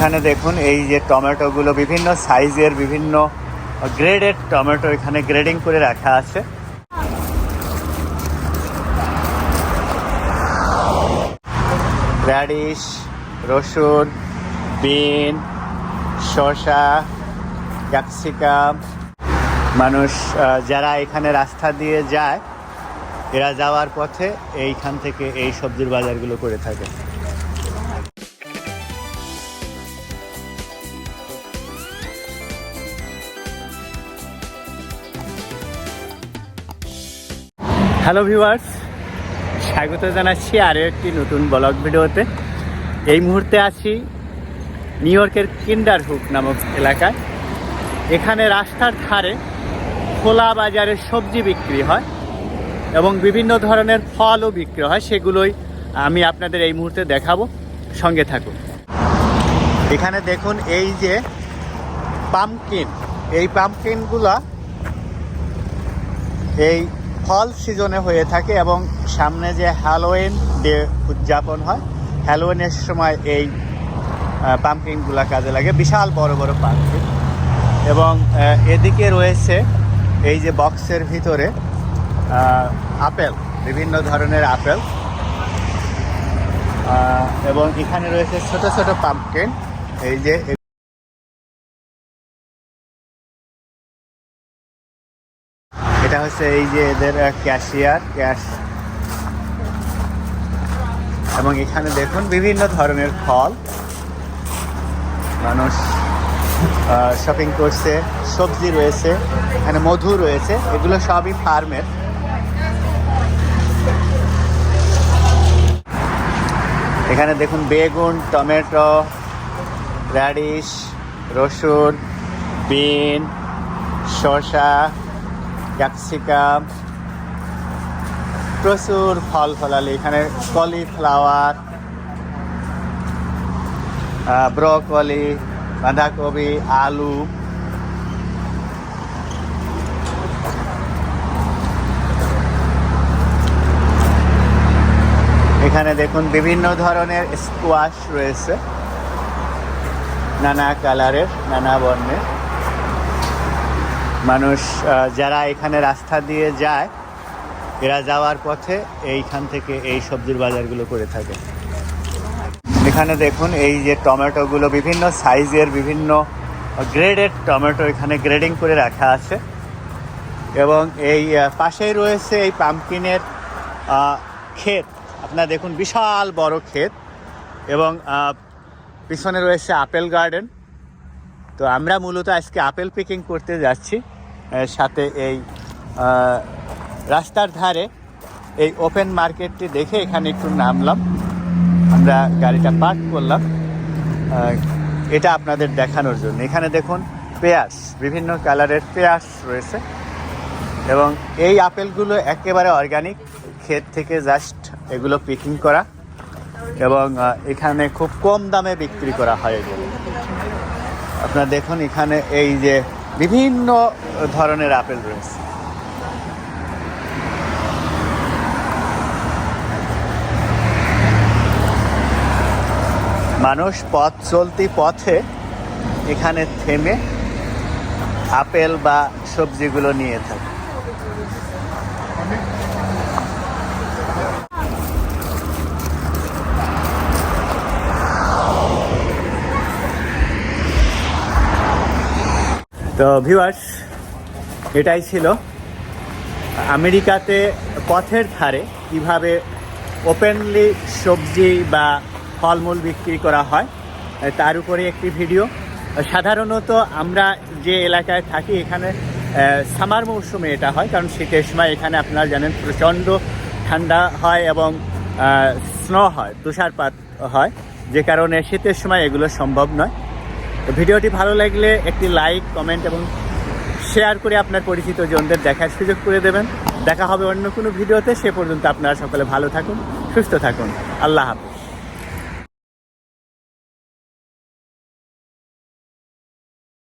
এখানে দেখুন, এই যে টমেটোগুলো বিভিন্ন সাইজের বিভিন্ন গ্রেডেড টমেটো এখানে গ্রেডিং করে রাখা আছে। র্যাডিশ রসুন বিন শসা ক্যাপসিকাম মানুষ যারা এখানে রাস্তা দিয়ে যায়, এরা যাওয়ার পথে এইখান থেকে এই সবজির বাজারগুলো করে থাকে। হ্যালো ভিউয়ার্স, স্বাগত জানাচ্ছি আরও একটি নতুন ব্লগ ভিডিওতে। এই মুহূর্তে আছি নিউ ইয়র্কের কিন্ডার হুক নামক এলাকায়। এখানে রাস্তার ধারে খোলা বাজারে সবজি বিক্রি হয় এবং বিভিন্ন ধরনের ফলও বিক্রি হয়, সেগুলোই আমি আপনাদের এই মুহূর্তে দেখাবো। সঙ্গে থাকুন। এখানে দেখুন এই যে পামকিন। এই পামকিনগুলা এই ফল সিজনে হয়ে থাকে এবং সামনে যে হ্যালোইন ডে উদযাপন হয় হ্যালোইনের সময় এই পাম্পকিনগুলো কাজে লাগে। বিশাল বড় বড় পাম্পকিন এবং এদিকে রয়েছে এই যে বক্সের ভিতরে আপেল, বিভিন্ন ধরনের আপেল। এবং এখানে রয়েছে ছোট ছোট পাম্পকিন এই যে হচ্ছে এই যে এদের ক্যাশিয়ার ক্যাশ এবং এখানে দেখুন বিভিন্ন ধরনের ফল। মানুষ শপিং করছে, সবজি রয়েছে, এখানে মধু রয়েছে, এগুলো সবই ফার্মের এখানে দেখুন বেগুন, টমেটো র্যাডিশ রসুন, বিন, শসা। ক্যাপসিকাম, প্রচুর ফল ফলালি। এখানে কলিফ্লাওয়ার ব্রকলি, বাঁধাকপি, আলু। এখানে দেখুন বিভিন্ন ধরনের স্কোয়াশ রয়েছে। নানা কালারের নানা বর্ণের। মানুষ যারা এখানে রাস্তা দিয়ে যায়, এরা যাওয়ার পথে এইখান থেকে এই সবজির বাজারগুলো করে থাকে। এখানে দেখুন, এই যে টমেটোগুলো বিভিন্ন সাইজের, বিভিন্ন গ্রেডেড টমেটো এখানে গ্রেডিং করে রাখা আছে। এবং এই পাশেই রয়েছে এই পাম্পকিনের ক্ষেত। আপনারা দেখুন, বিশাল বড় ক্ষেত। এবং পিছনে রয়েছে আপেল গার্ডেন। তো আমরা মূলত আজকে আপেল পিকিং করতে যাচ্ছি সাথে এই রাস্তার ধারে এই ওপেন মার্কেটটি দেখে এখানে একটু নামলাম। আমরা গাড়িটা পার্ক করলাম। এটা আপনাদের দেখানোর জন্য। এখানে দেখুন পেঁয়াজ, বিভিন্ন কালারের পেঁয়াজ রয়েছে এবং এই আপেলগুলো একেবারে অর্গানিক ক্ষেত থেকে জাস্ট এগুলো পিকিং করা এবং এখানে খুব কম দামে বিক্রি করা হয় এগুলো। আপনারা দেখুন, এখানে এই যে বিভিন্ন ধরনের আপেল রয়েছে। মানুষ পথ চলতি পথে এখানে থেমে আপেল বা সবজিগুলো নিয়ে থাকে। তো ভিউয়ার্স এটাই ছিল। আমেরিকাতে পথের ধারে কীভাবে ওপেনলি সবজি বা ফলমূল বিক্রি করা হয়, তার উপরে একটি ভিডিও সাধারণত আমরা যে এলাকায় থাকি, এখানে সামার মৌসুমে এটা হয়, কারণ শীতের সময় এখানে আপনারা জানেন প্রচণ্ড ঠান্ডা হয় এবং স্নো হয়, তুষারপাত হয়, যে কারণে শীতের সময় এগুলো সম্ভব নয়। ভিডিওটি ভালো লাগলে একটি লাইক, কমেন্ট এবং শেয়ার করে আপনার পরিচিত জনদের দেখার সুযোগ করে দেবেন। দেখা হবে অন্য কোনো ভিডিওতে। সে পর্যন্ত আপনারা সকলে ভালো থাকুন, সুস্থ থাকুন। আল্লাহ হাফিজ।